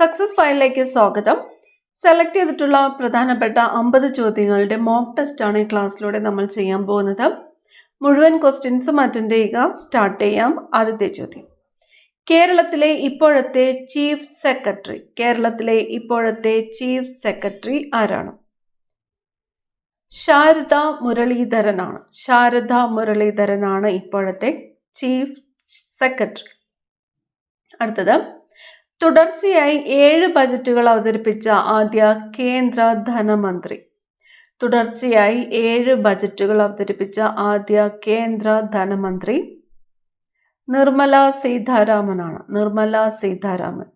Success ഫയലിലേക്ക് സ്വാഗതം. Select ചെയ്തിട്ടുള്ള പ്രധാനപ്പെട്ട അമ്പത് ചോദ്യങ്ങളുടെ മോക്ക് ടെസ്റ്റ് ആണ് ഈ ക്ലാസ്സിലൂടെ നമ്മൾ ചെയ്യാൻ പോകുന്നത്. മുഴുവൻ ക്വസ്റ്റ്യൻസും അറ്റൻഡ് ചെയ്യുക സ്റ്റാർട്ട് ചെയ്യാം. ആദ്യത്തെ ചോദ്യം. കേരളത്തിലെ ഇപ്പോഴത്തെ ചീഫ് സെക്രട്ടറി കേരളത്തിലെ ഇപ്പോഴത്തെ ചീഫ് സെക്രട്ടറി ആരാണ്? ശാരദ മുരളീധരനാണ്. ശാരദ മുരളീധരനാണ് ഇപ്പോഴത്തെ ചീഫ് സെക്രട്ടറി അടുത്തത്. തുടർച്ചയായി ഏഴ് ബജറ്റുകൾ അവതരിപ്പിച്ച ആദ്യ കേന്ദ്ര ധനമന്ത്രി. തുടർച്ചയായി ഏഴ് ബജറ്റുകൾ അവതരിപ്പിച്ച ആദ്യ കേന്ദ്ര ധനമന്ത്രി നിർമ്മല സീതാരാമനാണ്. നിർമ്മല സീതാരാമൻ.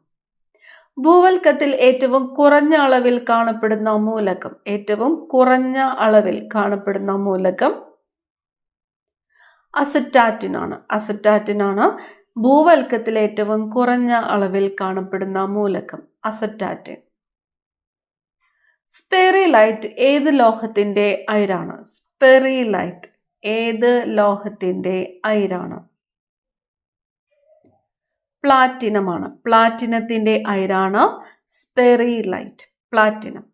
ഭൂവൽക്കത്തിൽ ഏറ്റവും കുറഞ്ഞ അളവിൽ കാണപ്പെടുന്ന മൂലകം ഏറ്റവും കുറഞ്ഞ അളവിൽ കാണപ്പെടുന്ന മൂലകം അസറ്റാറ്റിനാണ്. അസറ്റാറ്റിനാണ് ഭൂവൽക്കത്തിൽ ഏറ്റവും കുറഞ്ഞ അളവിൽ കാണപ്പെടുന്ന മൂലകം അസറ്റാറ്റിൻ സ്പെറിലൈറ്റ് ഏത് ലോഹത്തിന്റെ അയിരാണ്? സ്പെറിലൈറ്റ് ഏത് ലോഹത്തിന്റെ അയിരാണ്? പ്ലാറ്റിനമാണ്. പ്ലാറ്റിനത്തിന്റെ അയിരാണ് സ്പെറിലൈറ്റ് പ്ലാറ്റിനം.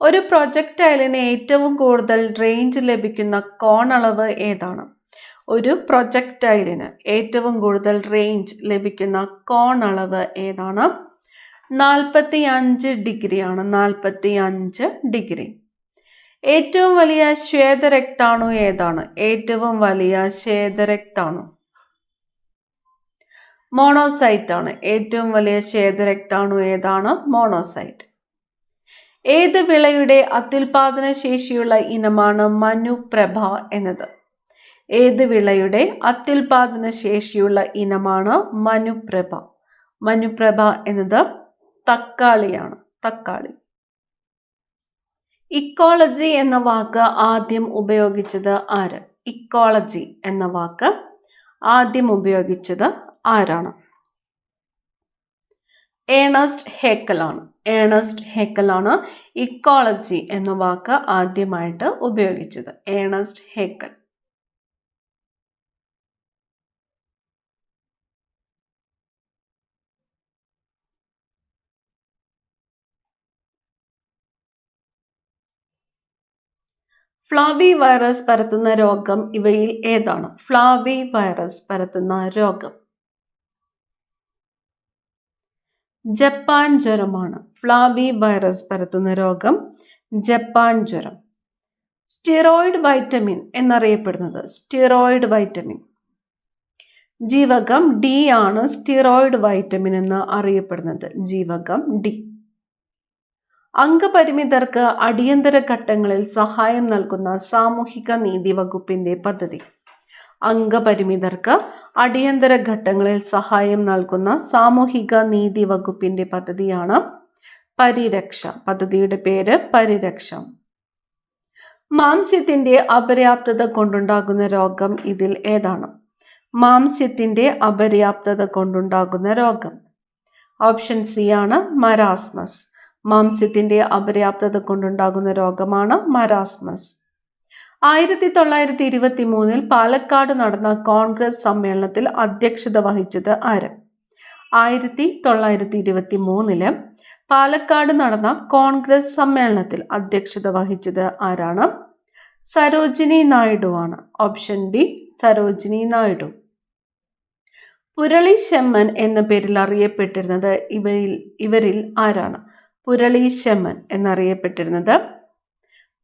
ഒരു പ്രൊജക്ടൈലിന് ഏറ്റവും കൂടുതൽ റേഞ്ച് ലഭിക്കുന്ന കോണളവ് ഏതാണ്? ഒരു പ്രൊജക്ടൈലിന് ഏറ്റവും കൂടുതൽ റേഞ്ച് ലഭിക്കുന്ന കോൺ അളവ് ഏതാണ്? നാൽപ്പത്തി അഞ്ച് ഡിഗ്രിയാണ് നാൽപ്പത്തി അഞ്ച് ഡിഗ്രി. ഏറ്റവും വലിയ ശ്വേതരക്താണു ഏതാണ്? ഏറ്റവും വലിയ ശ്വേതരക്താണു. മോണോസൈറ്റ് ആണ്. ഏറ്റവും വലിയ ശ്വേതരക്താണു ഏതാണ്? മോണോസൈറ്റ് ഏത് വിളയുടെ അത്യുൽപാദന ശേഷിയുള്ള ഇനമാണ് മനുപ്രഭ എന്നത്? ഏത് വിളയുടെ അത്യുൽപാദന ശേഷിയുള്ള ഇനമാണ് മനുപ്രഭ? മനുപ്രഭ എന്നത് തക്കാളിയാണ് തക്കാളി. ഇക്കോളജി എന്ന വാക്ക് ആദ്യം ഉപയോഗിച്ചത് ആര്? ഇക്കോളജി എന്ന വാക്ക് ആദ്യം ഉപയോഗിച്ചത് ആരാണ്? ഏണസ്റ്റ് ഹേക്കലാണ്. ഏണസ്റ്റ് ഹേക്കലാണ് ഇക്കോളജി എന്ന വാക്ക് ആദ്യമായിട്ട് ഉപയോഗിച്ചത്. Ernest Haeckel. ഫ്ലാവി വൈറസ് പരത്തുന്ന രോഗം ഇവയിൽ ഏതാണ്? ഫ്ലാവി വൈറസ് പരത്തുന്ന രോഗം. ജപ്പാൻ ജ്വരമാണ്. ഫ്ലാവി വൈറസ് പരത്തുന്ന രോഗം ജപ്പാൻ ജ്വരം. സ്റ്റിറോയിഡ് വൈറ്റമിൻ എന്നറിയപ്പെടുന്നത് സ്റ്റിറോയിഡ് വൈറ്റമിൻ. ജീവകം ഡി ആണ് സ്റ്റിറോയിഡ് വൈറ്റമിൻ എന്ന് അറിയപ്പെടുന്നത്. ജീവകം ഡി. അംഗപരിമിതർക്ക് അടിയന്തര ഘട്ടങ്ങളിൽ സഹായം നൽകുന്ന സാമൂഹിക നീതി വകുപ്പിന്റെ പദ്ധതി. അംഗപരിമിതർക്ക് അടിയന്തര ഘട്ടങ്ങളിൽ സഹായം നൽകുന്ന സാമൂഹിക നീതി വകുപ്പിന്റെ പദ്ധതിയാണ് പരിരക്ഷ. പദ്ധതിയുടെ പേര് പരിരക്ഷ. മാംസ്യത്തിന്റെ അപര്യാപ്തത കൊണ്ടുണ്ടാകുന്ന രോഗം ഇതിൽ ഏതാണ്? മാംസ്യത്തിന്റെ അപര്യാപ്തത കൊണ്ടുണ്ടാകുന്ന രോഗം. ഓപ്ഷൻ സി ആണ് മരാസ്മസ്. മാംസ്യത്തിന്റെ അപര്യാപ്തത കൊണ്ടുണ്ടാകുന്ന രോഗമാണ് മരാസ്മസ്. ആയിരത്തി തൊള്ളായിരത്തി ഇരുപത്തി മൂന്നിൽ പാലക്കാട് നടന്ന കോൺഗ്രസ് സമ്മേളനത്തിൽ അധ്യക്ഷത വഹിച്ചത് ആര്? ആയിരത്തി തൊള്ളായിരത്തി ഇരുപത്തി മൂന്നിൽ പാലക്കാട് നടന്ന കോൺഗ്രസ് സമ്മേളനത്തിൽ അധ്യക്ഷത വഹിച്ചത് ആരാണ്? സരോജിനി നായിഡു ആണ് ഓപ്ഷൻ ബി സരോജിനി നായിഡു. പുരളി ശെമ്മൻ എന്ന പേരിൽ അറിയപ്പെട്ടിരുന്നത് ഇവരിൽ ഇവരിൽ ആരാണ്? പുരളീശമ്മൻ എന്നറിയപ്പെട്ടിരുന്നത്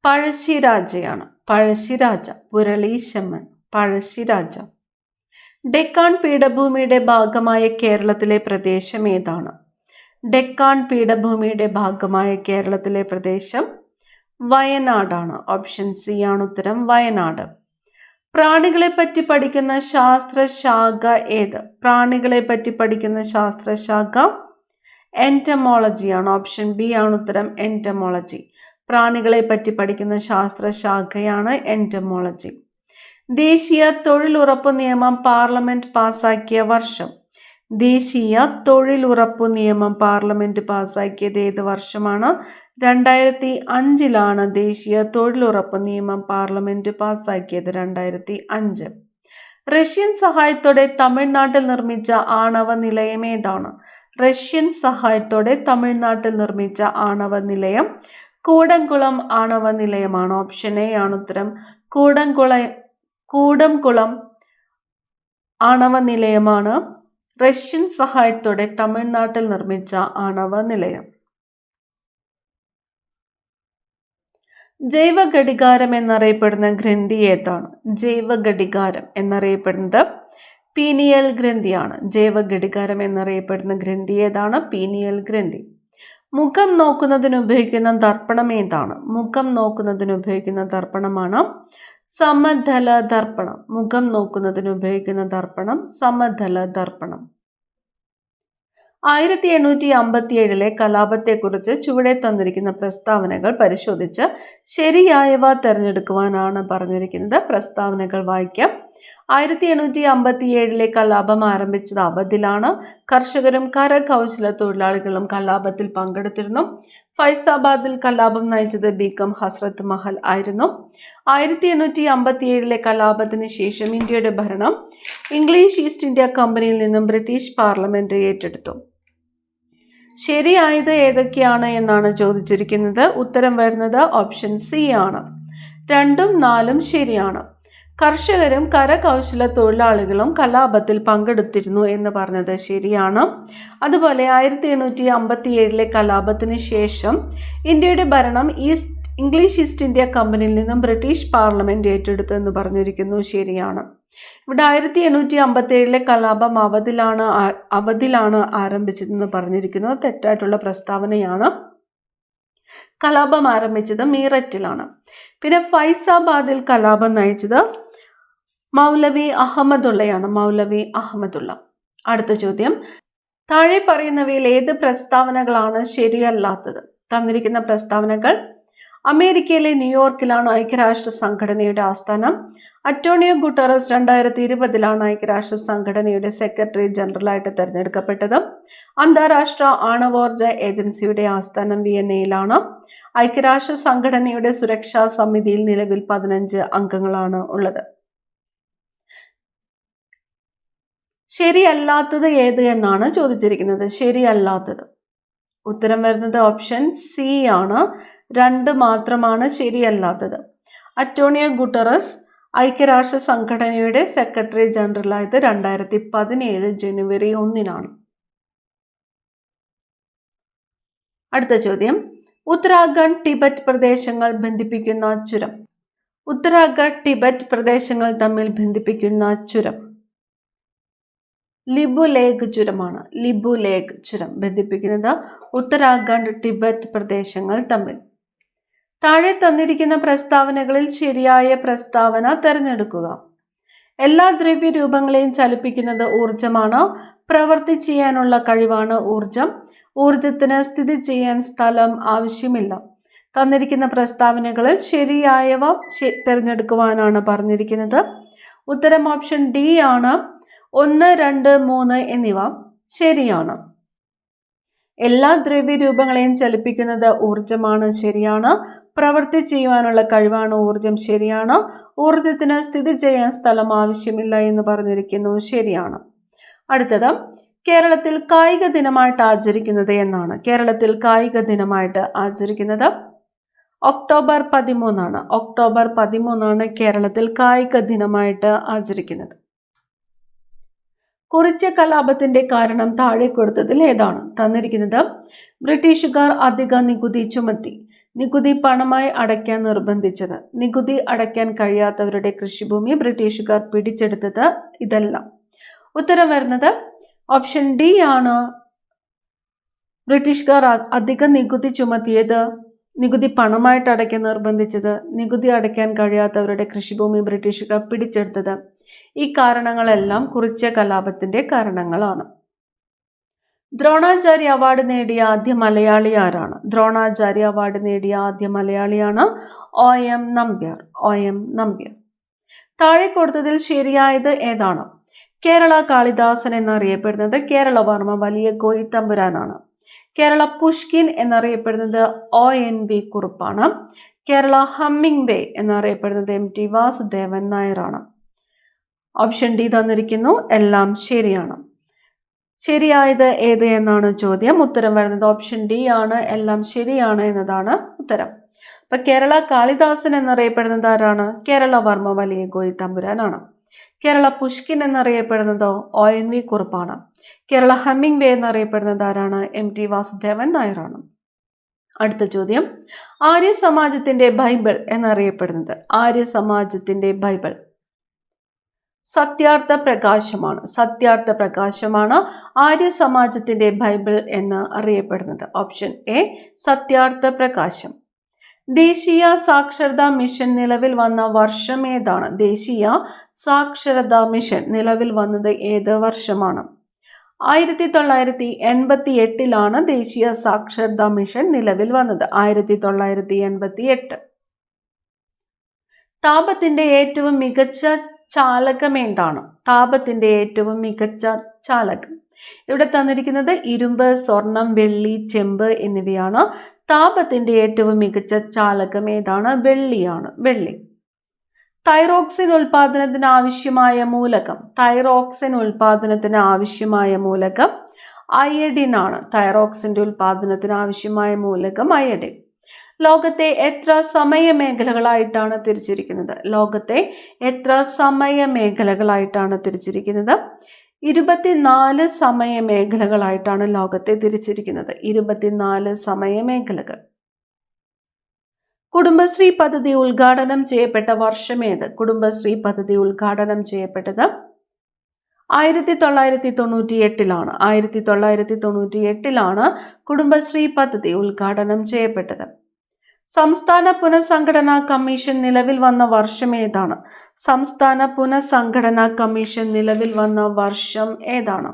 പഴശ്ശിരാജയാണ്. പഴശ്ശിരാജ പുരളീശമൻ പഴശ്ശിരാജ. ഡെക്കാൻ പീഠഭൂമിയുടെ ഭാഗമായ കേരളത്തിലെ പ്രദേശം ഏതാണ്? ഡെക്കാൻ പീഠഭൂമിയുടെ ഭാഗമായ കേരളത്തിലെ പ്രദേശം വയനാടാണ്. ഓപ്ഷൻ സി ആണ് ഉത്തരം വയനാട്. പ്രാണികളെ പറ്റി പഠിക്കുന്ന ശാസ്ത്രശാഖ ഏത്? പ്രാണികളെ പറ്റി പഠിക്കുന്ന ശാസ്ത്രശാഖ എന്റമോളജിയാണ് ഓപ്ഷൻ ബി ആണ് ഉത്തരം എന്റമോളജി പ്രാണികളെ പറ്റി പഠിക്കുന്ന ശാസ്ത്രശാഖയാണ് എന്റമോളജി ദേശീയ തൊഴിലുറപ്പ് നിയമം പാർലമെന്റ് പാസാക്കിയ വർഷം. ദേശീയ തൊഴിലുറപ്പ് നിയമം പാർലമെന്റ് പാസാക്കിയത് ഏത് വർഷമാണ്? രണ്ടായിരത്തി അഞ്ചിലാണ് ദേശീയ തൊഴിലുറപ്പ് നിയമം പാർലമെന്റ് പാസാക്കിയത് രണ്ടായിരത്തി അഞ്ച് റഷ്യൻ സഹായത്തോടെ തമിഴ്നാട്ടിൽ നിർമ്മിച്ച ആണവ നിലയം ഏതാണ്? റഷ്യൻ സഹായത്തോടെ തമിഴ്നാട്ടിൽ നിർമ്മിച്ച ആണവ നിലയം. കൂടംകുളം ആണവ നിലയമാണ് ഓപ്ഷൻ എ ആണ് ഉത്തരം. കൂടംകുള കൂടംകുളം ആണവ നിലയമാണ് റഷ്യൻ സഹായത്തോടെ തമിഴ്നാട്ടിൽ നിർമ്മിച്ച ആണവ നിലയം. ജൈവ ഘടികാരം എന്നറിയപ്പെടുന്ന ഗ്രന്ഥി ഏതാണ്? ജൈവ ഘടികാരം എന്നറിയപ്പെടുന്നത് പീനിയൽ ഗ്രന്ഥിയാണ്. ജൈവ ഘടികാരം എന്നറിയപ്പെടുന്ന ഗ്രന്ഥി ഏതാണ്? പീനിയൽ ഗ്രന്ഥി. മുഖം നോക്കുന്നതിന് ഉപയോഗിക്കുന്ന ദർപ്പണം ഏതാണ്? മുഖം നോക്കുന്നതിന് ഉപയോഗിക്കുന്ന ദർപ്പണമാണ് സമതല ദർപ്പണം. മുഖം നോക്കുന്നതിന് ഉപയോഗിക്കുന്ന ദർപ്പണം സമതല ദർപ്പണം. ആയിരത്തി എണ്ണൂറ്റി അമ്പത്തി ഏഴിലെ കലാപത്തെക്കുറിച്ച് ചുവടെ തന്നിരിക്കുന്ന പ്രസ്താവനകൾ പരിശോധിച്ച് ശരിയായവ തിരഞ്ഞെടുക്കുവാനാണ് പറഞ്ഞിരിക്കുന്നത്. പ്രസ്താവനകൾ വായിക്കാം. ആയിരത്തി എണ്ണൂറ്റി അമ്പത്തി ഏഴിലെ കലാപം ആരംഭിച്ചത് അവധിലാണ് കർഷകരും കരകൗശല തൊഴിലാളികളും കലാപത്തിൽ പങ്കെടുത്തിരുന്നു. ഫൈസാബാദിൽ കലാപം നയിച്ചത് ബീഗം ഹസ്രത്ത് മഹൽ ആയിരുന്നു. ആയിരത്തി എണ്ണൂറ്റി അമ്പത്തി ഏഴിലെ കലാപത്തിന് ശേഷം ഇന്ത്യയുടെ ഭരണം ഇംഗ്ലീഷ് ഈസ്റ്റ് ഇന്ത്യ കമ്പനിയിൽ നിന്നും ബ്രിട്ടീഷ് പാർലമെന്റ് ഏറ്റെടുത്തു. ശരിയായത് ഏതൊക്കെയാണ് എന്നാണ് ചോദിച്ചിരിക്കുന്നത്. ഉത്തരം വരുന്നത് ഓപ്ഷൻ സി ആണ്. രണ്ടും നാലും ശരിയാണ്. കർഷകരും കരകൗശല തൊഴിലാളികളും കലാപത്തിൽ പങ്കെടുത്തിരുന്നു എന്ന് പറഞ്ഞത് ശരിയാണ്. അതുപോലെ ആയിരത്തി എണ്ണൂറ്റി അമ്പത്തി ഏഴിലെ കലാപത്തിന് ശേഷം ഇന്ത്യയുടെ ഭരണം ഈസ്റ്റ് ഇംഗ്ലീഷ് ഈസ്റ്റ് ഇന്ത്യ കമ്പനിയിൽ നിന്നും ബ്രിട്ടീഷ് പാർലമെന്റ് ഏറ്റെടുത്തു എന്ന് പറഞ്ഞിരിക്കുന്നു ശരിയാണ്. ഇവിടെ ആയിരത്തി എണ്ണൂറ്റി അമ്പത്തി ഏഴിലെ കലാപം അവധിലാണ് അവധിലാണ് ആരംഭിച്ചതെന്ന് പറഞ്ഞിരിക്കുന്നത് തെറ്റായിട്ടുള്ള പ്രസ്താവനയാണ്. കലാപം ആരംഭിച്ചത് മീററ്റിലാണ്. പിന്നെ ഫൈസാബാദിൽ കലാപം നയിച്ചത് മൗലവി അഹമ്മദുള്ളയാണ്. മൗലവി അഹമ്മദുള്ള. അടുത്ത ചോദ്യം. താഴെ പറയുന്നവയിൽ ഏത് പ്രസ്താവനകളാണ് ശരിയല്ലാത്തത്? തന്നിരിക്കുന്ന പ്രസ്താവനകൾ. അമേരിക്കയിലെ ന്യൂയോർക്കിലാണ് ഐക്യരാഷ്ട്ര സംഘടനയുടെ ആസ്ഥാനം. അറ്റോണിയോ ഗുട്ടറസ് രണ്ടായിരത്തി ഇരുപതിലാണ് ഐക്യരാഷ്ട്ര സംഘടനയുടെ സെക്രട്ടറി ജനറലായിട്ട് തിരഞ്ഞെടുക്കപ്പെട്ടത്. അന്താരാഷ്ട്ര ആണവോർജ ഏജൻസിയുടെ ആസ്ഥാനം വിയന്നയിലാണ്. ഐക്യരാഷ്ട്ര സംഘടനയുടെ സുരക്ഷാ സമിതിയിൽ നിലവിൽ പതിനഞ്ച് അംഗങ്ങളാണ് ഉള്ളത്. ശരിയല്ലാത്തത് ഏത് എന്നാണ് ചോദിച്ചിരിക്കുന്നത്. ശരിയല്ലാത്തത്. ഉത്തരം വരുന്നത് ഓപ്ഷൻ സി ആണ്. രണ്ട് മാത്രമാണ് ശരിയല്ലാത്തത്. അറ്റോണിയോ ഗുട്ടറസ് ഐക്യരാഷ്ട്ര സംഘടനയുടെ സെക്രട്ടറി ജനറലായത് രണ്ടായിരത്തി പതിനേഴ് ജനുവരി ഒന്നിനാണ്. അടുത്ത ചോദ്യം. ഉത്തരാഖണ്ഡ് ടിബറ്റ് പ്രദേശങ്ങൾ ബന്ധിപ്പിക്കുന്ന ചുരം. ഉത്തരാഖണ്ഡ് ടിബറ്റ് പ്രദേശങ്ങൾ തമ്മിൽ ബന്ധിപ്പിക്കുന്ന ചുരം. ലിബു ലേഖ് ചുരമാണ്. ലിബു ലേഖ് ചുരം ബന്ധിപ്പിക്കുന്നത് ഉത്തരാഖണ്ഡ് ടിബറ്റ് പ്രദേശങ്ങൾ തമ്മിൽ. താഴെ തന്നിരിക്കുന്ന പ്രസ്താവനകളിൽ ശരിയായ പ്രസ്താവന തിരഞ്ഞെടുക്കുക. എല്ലാ ദ്രവ്യരൂപങ്ങളെയും ചലിപ്പിക്കുന്നത് ഊർജമാണ് പ്രവൃത്തി ചെയ്യാനുള്ള കഴിവാണ് ഊർജം ഊർജത്തിന് സ്ഥിതി ചെയ്യാൻ സ്ഥലം ആവശ്യമില്ല. തന്നിരിക്കുന്ന പ്രസ്താവനകളിൽ ശരിയായവ തിരഞ്ഞെടുക്കുവാനാണ് പറഞ്ഞിരിക്കുന്നത്. ഉത്തരം ഓപ്ഷൻ ഡി ആണ്. ഒന്ന് രണ്ട് മൂന്ന് എന്നിവ ശരിയാണ്. എല്ലാ ദ്രവ്യരൂപങ്ങളെയും ചലിപ്പിക്കുന്നത് ഊർജമാണ് ശരിയാണ്. പ്രവൃത്തി ചെയ്യുവാനുള്ള കഴിവാണ് ഊർജം ശരിയാണ്. ഊർജത്തിന് സ്ഥിതി ചെയ്യാൻ സ്ഥലം ആവശ്യമില്ല എന്ന് പറഞ്ഞിരിക്കുന്നു ശരിയാണ്. അടുത്തത് കേരളത്തിൽ കായിക ദിനമായിട്ട് ആചരിക്കുന്നത് എന്നാണ്. കേരളത്തിൽ കായിക ദിനമായിട്ട് ആചരിക്കുന്നത് ഒക്ടോബർ പതിമൂന്നാണ്. ഒക്ടോബർ പതിമൂന്നാണ് കേരളത്തിൽ കായിക ദിനമായിട്ട് ആചരിക്കുന്നത്. കുറിച്ച കലാപത്തിന്റെ കാരണം താഴെ കൊടുത്തതിൽ ഏതാണ്? തന്നിരിക്കുന്നത് ബ്രിട്ടീഷുകാർ അധിക നികുതി ചുമത്തി നികുതി പണമായി അടയ്ക്കാൻ നിർബന്ധിച്ചത്. നികുതി അടയ്ക്കാൻ കഴിയാത്തവരുടെ കൃഷിഭൂമി ബ്രിട്ടീഷുകാർ പിടിച്ചെടുത്തത് ഇതല്ല. ഉത്തരം വരുന്നത് ഓപ്ഷൻ ഡി ആണ്. ബ്രിട്ടീഷുകാർ അധിക നികുതി ചുമത്തിയത് നികുതി പണമായിട്ട് അടയ്ക്കാൻ നിർബന്ധിച്ചത് നികുതി അടയ്ക്കാൻ കഴിയാത്തവരുടെ കൃഷിഭൂമി ബ്രിട്ടീഷുകാർ പിടിച്ചെടുത്തത്. ഈ കാരണങ്ങളെല്ലാം കുറിച്ച കലാപത്തിന്റെ കാരണങ്ങളാണ്. ദ്രോണാചാര്യ അവാർഡ് നേടിയ ആദ്യ മലയാളി ആരാണ്? ദ്രോണാചാര്യ അവാർഡ് നേടിയ ആദ്യ മലയാളിയാണ് O M Nambiar. O M Nambiar. താഴെ കൊടുത്തതിൽ ശരിയായത് ഏതാണ്? കേരള കാളിദാസൻ എന്നറിയപ്പെടുന്നത് കേരളവർമ്മ വലിയ കോയിത്തമ്പുരാനാണ് കേരള പുഷ്കിൻ എന്നറിയപ്പെടുന്നത് ഒ എൻ വി കുറുപ്പാണ്. കേരള ഹമ്മിംഗ് ബേ എന്നറിയപ്പെടുന്നത് എം ടി വാസുദേവൻ നായരാണ്. ഓപ്ഷൻ ഡി തന്നിരിക്കുന്നു. എല്ലാം ശരിയാണ്. ശരിയായത് ഏത് എന്നാണ് ചോദ്യം. ഉത്തരം വരുന്നത് ഓപ്ഷൻ ഡി ആണ്. എല്ലാം ശരിയാണ് എന്നതാണ് ഉത്തരം. അപ്പൊ കേരള കാളിദാസൻ എന്നറിയപ്പെടുന്നത് ആരാണ്? കേരള വർമ്മ വലിയ ഗോയി തമ്പുരാനാണ്. കേരള പുഷ്കിൻ എന്നറിയപ്പെടുന്നതോ ഒ എൻ വി കുറുപ്പാണ്. കേരള ഹമ്മിങ് വേ എന്നറിയപ്പെടുന്നത് ആരാണ്? എം ടി വാസുദേവൻ നായരാണ്. അടുത്ത ചോദ്യം. ആര്യ സമാജത്തിന്റെ ബൈബിൾ എന്നറിയപ്പെടുന്നത്. ആര്യ സമാജത്തിന്റെ ബൈബിൾ. സത്യാർത്ഥ പ്രകാശമാണ്. സത്യാർത്ഥ പ്രകാശമാണ് ആര്യ സമാജത്തിന്റെ ബൈബിൾ എന്ന് അറിയപ്പെടുന്നത്. ഓപ്ഷൻ എ സത്യാർത്ഥ പ്രകാശം. ദേശീയ സാക്ഷരതാ മിഷൻ നിലവിൽ വന്ന വർഷം ഏതാണ്? ദേശീയ സാക്ഷരതാ മിഷൻ നിലവിൽ വന്നത് ഏത് വർഷമാണ്? ആയിരത്തി തൊള്ളായിരത്തി എൺപത്തി എട്ടിലാണ് ദേശീയ സാക്ഷരതാ മിഷൻ നിലവിൽ വന്നത്. ആയിരത്തി തൊള്ളായിരത്തി എൺപത്തി എട്ട് താപത്തിന്റെ ഏറ്റവും മികച്ച ചാലകം എന്താണ് താപത്തിന്റെ ഏറ്റവും മികച്ച ചാലകം. ഇവിടെ തന്നിരിക്കുന്നത് ഇരുമ്പ് സ്വർണം വെള്ളി ചെമ്പ് എന്നിവയാണ്. താപത്തിന്റെ ഏറ്റവും മികച്ച ചാലകം ഏതാണ്? വെള്ളിയാണ്. വെള്ളി. തൈറോക്സിൻ ഉൽപാദനത്തിന് ആവശ്യമായ മൂലകം. തൈറോക്സിൻ ഉൽപാദനത്തിന് ആവശ്യമായ മൂലകം. അയഡിൻ ആണ്. തൈറോക്സിന്റെ ഉൽപാദനത്തിന് ആവശ്യമായ മൂലകം അയഡിൻ. ലോകത്തെ എത്ര സമയ മേഖലകളായിട്ടാണ് തിരിച്ചിരിക്കുന്നത്? ലോകത്തെ എത്ര സമയ മേഖലകളായിട്ടാണ് തിരിച്ചിരിക്കുന്നത്? ഇരുപത്തിനാല് സമയ മേഖലകളായിട്ടാണ് ലോകത്തെ തിരിച്ചിരിക്കുന്നത്. ഇരുപത്തിനാല് സമയ മേഖലകൾ കുടുംബശ്രീ പദ്ധതി ഉദ്ഘാടനം ചെയ്യപ്പെട്ട വർഷമേത് കുടുംബശ്രീ പദ്ധതി ഉദ്ഘാടനം ചെയ്യപ്പെട്ടത് ആയിരത്തി തൊള്ളായിരത്തി തൊണ്ണൂറ്റി എട്ടിലാണ് ആയിരത്തി തൊള്ളായിരത്തി തൊണ്ണൂറ്റി എട്ടിലാണ് കുടുംബശ്രീ പദ്ധതി ഉദ്ഘാടനം ചെയ്യപ്പെട്ടത്. സംസ്ഥാന പുനഃസംഘടനാ കമ്മീഷൻ നിലവിൽ വന്ന വർഷം ഏതാണ്? സംസ്ഥാന പുനഃസംഘടനാ കമ്മീഷൻ നിലവിൽ വന്ന വർഷം ഏതാണ്?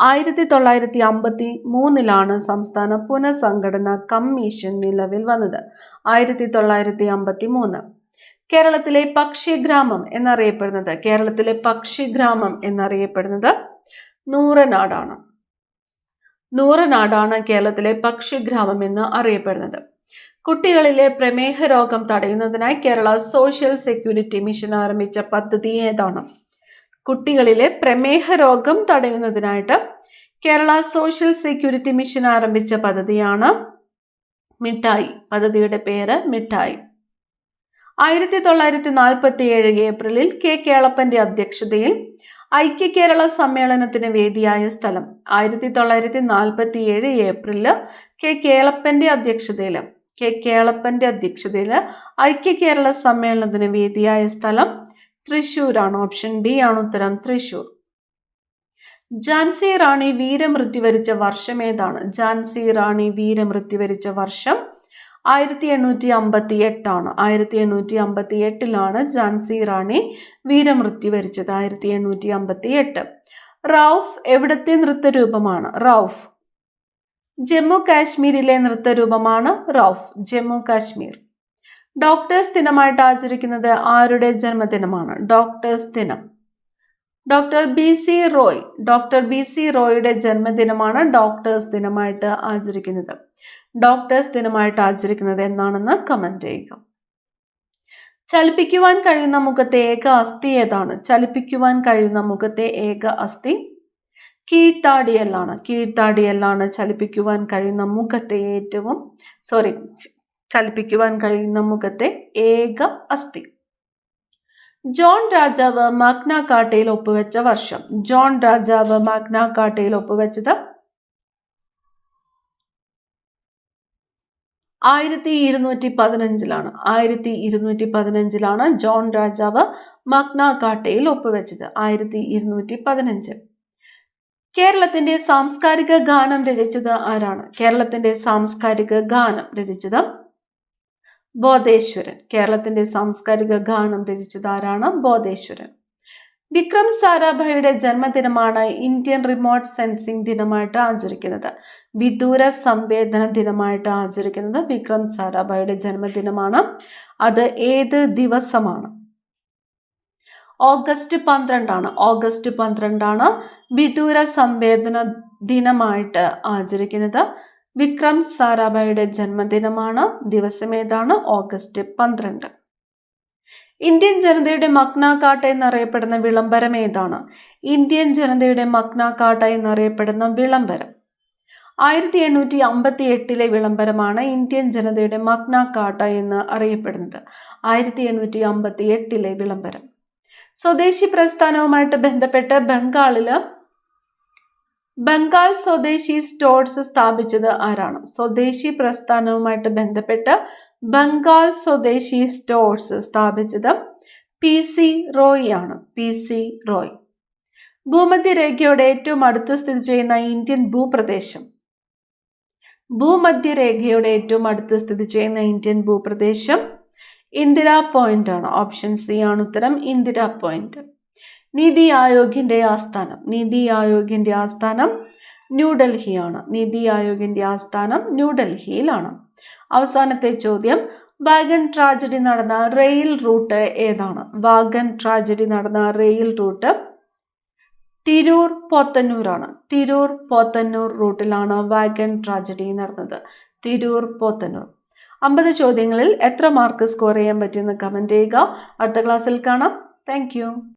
ആയിരത്തി തൊള്ളായിരത്തി അമ്പത്തി മൂന്നിലാണ് സംസ്ഥാന പുനഃസംഘടനാ കമ്മീഷൻ നിലവിൽ വന്നത്. ആയിരത്തി തൊള്ളായിരത്തി അമ്പത്തി മൂന്ന് കേരളത്തിലെ പക്ഷിഗ്രാമം എന്നറിയപ്പെടുന്നത്. കേരളത്തിലെ പക്ഷിഗ്രാമം എന്നറിയപ്പെടുന്നത് നൂറനാടാണ്. നൂറനാടാണ് കേരളത്തിലെ പക്ഷിഗ്രാമം എന്ന് അറിയപ്പെടുന്നത്. കുട്ടികളിലെ പ്രമേഹ രോഗം തടയുന്നതിനായി കേരള സോഷ്യൽ സെക്യൂരിറ്റി മിഷൻ ആരംഭിച്ച പദ്ധതി ഏതാണ്? കുട്ടികളിലെ പ്രമേഹ രോഗം തടയുന്നതിനായിട്ട് കേരള സോഷ്യൽ സെക്യൂരിറ്റി മിഷൻ ആരംഭിച്ച പദ്ധതിയാണ് മിഠായി. പദ്ധതിയുടെ പേര് മിഠായി. ആയിരത്തി തൊള്ളായിരത്തി നാൽപ്പത്തി ഏഴ് ഏപ്രിലിൽ കെ. കേളപ്പന്റെ അധ്യക്ഷതയിൽ ഐക്യ കേരള സമ്മേളനത്തിന് വേദിയായ സ്ഥലം ആയിരത്തി തൊള്ളായിരത്തി നാൽപ്പത്തി ഏഴ് ഏപ്രിലിൽ കെ കേളപ്പന്റെ അധ്യക്ഷതയിൽ കെ കേളപ്പന്റെ അധ്യക്ഷതയിൽ ഐക്യ കേരള സമ്മേളനത്തിന് വേദിയായ സ്ഥലം തൃശ്ശൂരാണ് ഓപ്ഷൻ ബി ആണ് ഉത്തരം തൃശ്ശൂർ ജാൻസി റാണി വീരമൃത്യു വരിച്ച വർഷം ഏതാണ്? ജാൻസി റാണി വീരമൃത്യു വരിച്ച വർഷം ആയിരത്തി എണ്ണൂറ്റി അമ്പത്തി എട്ടാണ് ആയിരത്തി എണ്ണൂറ്റി അമ്പത്തി എട്ടിലാണ് ജാൻസി റാണി വീരമൃത്യു വരിച്ചത്. ആയിരത്തി എണ്ണൂറ്റി അമ്പത്തി എട്ട് റൌഫ് എവിടത്തെ നൃത്തരൂപമാണ്? റൌഫ്. ജമ്മു കാശ്മീരിലെ നൃത്തരൂപമാണ് റൌഫ്. ജമ്മു കാശ്മീർ. ഡോക്ടേഴ്സ് ദിനമായിട്ട് ആചരിക്കുന്നത് ആരുടെ ജന്മദിനമാണ്? ഡോക്ടേഴ്സ് ദിനം doctor B C Roy. Doctor B C റോയുടെ ജന്മദിനമാണ് ഡോക്ടേഴ്സ് ദിനമായിട്ട് ആചരിക്കുന്നത്. ഡോക്ടേഴ്സ് ദിനമായിട്ട് ആചരിക്കുന്നത് എന്നാണെന്ന് കമന്റ് ചെയ്യുക. ചലിപ്പിക്കുവാൻ കഴിയുന്ന മുഖത്തെ ഏക അസ്ഥി ഏതാണ്? ചലിപ്പിക്കുവാൻ കഴിയുന്ന മുഖത്തെ ഏക അസ്ഥി കീഴ്ത്താടിയല്ലാണ്. കീഴ്ത്താടിയല്ലാണ് ചലിപ്പിക്കുവാൻ കഴിയുന്ന മുഖത്തെ ഏറ്റവും സോറി ചലിപ്പിക്കുവാൻ കഴിയുന്ന മുഖത്തെ ഏക അസ്ഥി. ജോൺ രാജാവ് മാഗ്നാകാട്ടയിൽ ഒപ്പുവെച്ച വർഷം. ജോൺ രാജാവ് മാഗ്നാകാട്ടയിൽ ഒപ്പുവെച്ചത് ആയിരത്തി ഇരുന്നൂറ്റി പതിനഞ്ചിലാണ് ആയിരത്തി ഇരുന്നൂറ്റി പതിനഞ്ചിലാണ് ജോൺ രാജാവ് മഗ്ന കാട്ടയിൽ ഒപ്പുവെച്ചത്. ആയിരത്തി ഇരുന്നൂറ്റി പതിനഞ്ച് കേരളത്തിന്റെ സാംസ്കാരിക ഗാനം രചിച്ചത് ആരാണ്? കേരളത്തിന്റെ സാംസ്കാരിക ഗാനം രചിച്ചത് ബോധേശ്വരൻ. കേരളത്തിന്റെ സാംസ്കാരിക ഗാനം രചിച്ചത് ആരാണ്? ബോധേശ്വരൻ. വിക്രം സാരാഭായിയുടെ ജന്മദിനമാണ് ഇന്ത്യൻ റിമോട്ട് സെൻസിംഗ് ദിനമായിട്ട് ആചരിക്കുന്നത്. വിദൂര സംവേദന ദിനമായിട്ട് ആചരിക്കുന്നത് വിക്രം സാരാഭായിയുടെ ജന്മദിനമാണ്. അത് ഏത് ദിവസമാണ്? ഓഗസ്റ്റ് പന്ത്രണ്ടാണ്. ഓഗസ്റ്റ് പന്ത്രണ്ടാണ് വിദൂര സംവേദന ദിനമായിട്ട് ആചരിക്കുന്നത്. വിക്രം സാരാഭായിയുടെ ജന്മദിനമാണ്. ദിവസം ഏതാണ്? ഓഗസ്റ്റ് പന്ത്രണ്ട്. ഇന്ത്യൻ ജനതയുടെ മഗ്നാകാട്ട എന്നറിയപ്പെടുന്ന വിളംബരം ഏതാണ്? ഇന്ത്യൻ ജനതയുടെ മഗ്നാകാട്ട എന്നറിയപ്പെടുന്ന വിളംബരം. ആയിരത്തി എണ്ണൂറ്റി അമ്പത്തി എട്ടിലെ വിളംബരമാണ് ഇന്ത്യൻ ജനതയുടെ മഗ്ന കാട്ട എന്ന് അറിയപ്പെടുന്നത്. ആയിരത്തി എണ്ണൂറ്റി അമ്പത്തി എട്ടിലെ വിളംബരം. സ്വദേശി പ്രസ്ഥാനവുമായിട്ട് ബന്ധപ്പെട്ട് ബംഗാളിൽ ബംഗാൾ സ്വദേശി സ്റ്റോർസ് സ്ഥാപിച്ചത് ആരാണ്? സ്വദേശി പ്രസ്ഥാനവുമായിട്ട് ബന്ധപ്പെട്ട് ബംഗാൾ സ്വദേശി സ്റ്റോർസ് സ്ഥാപിച്ചത് പി സി റോയ് ആണ്. P C Roy. ഭൂമധ്യരേഖയോട് ഏറ്റവും അടുത്ത് സ്ഥിതി ചെയ്യുന്ന ഇന്ത്യൻ ഭൂപ്രദേശം. ഭൂമധ്യരേഖയോട് ഏറ്റവും അടുത്ത് സ്ഥിതി ചെയ്യുന്ന ഇന്ത്യൻ ഭൂപ്രദേശം ഇന്ദിര പോയിന്റ് ആണ്. ഓപ്ഷൻ സി ആണ് ഉത്തരം ഇന്ദിര പോയിന്റ്. നീതി ആയോഗിന്റെ ആസ്ഥാനം. നീതി ആയോഗിന്റെ ആസ്ഥാനം ന്യൂഡൽഹിയാണ്. നീതി ആയോഗിന്റെ ആസ്ഥാനം ന്യൂഡൽഹിയിലാണ്. അവസാനത്തെ ചോദ്യം വാഗൻ ട്രാജഡി നടന്ന റെയിൽ റൂട്ട് ഏതാണ്? വാഗൻ ട്രാജഡി നടന്ന റെയിൽ റൂട്ട് തിരൂർ പോത്തന്നൂരാണ്. തിരൂർ പോത്തന്നൂർ റൂട്ടിലാണ് വാഗൺ ട്രാജഡി നടന്നത്. തിരൂർ പോത്തന്നൂർ. അമ്പത് ചോദ്യങ്ങളിൽ എത്ര മാർക്ക് സ്കോർ ചെയ്യാൻ പറ്റുമെന്ന് കമന്റ് ചെയ്യുക. അടുത്ത ക്ലാസ്സിൽ കാണാം. താങ്ക്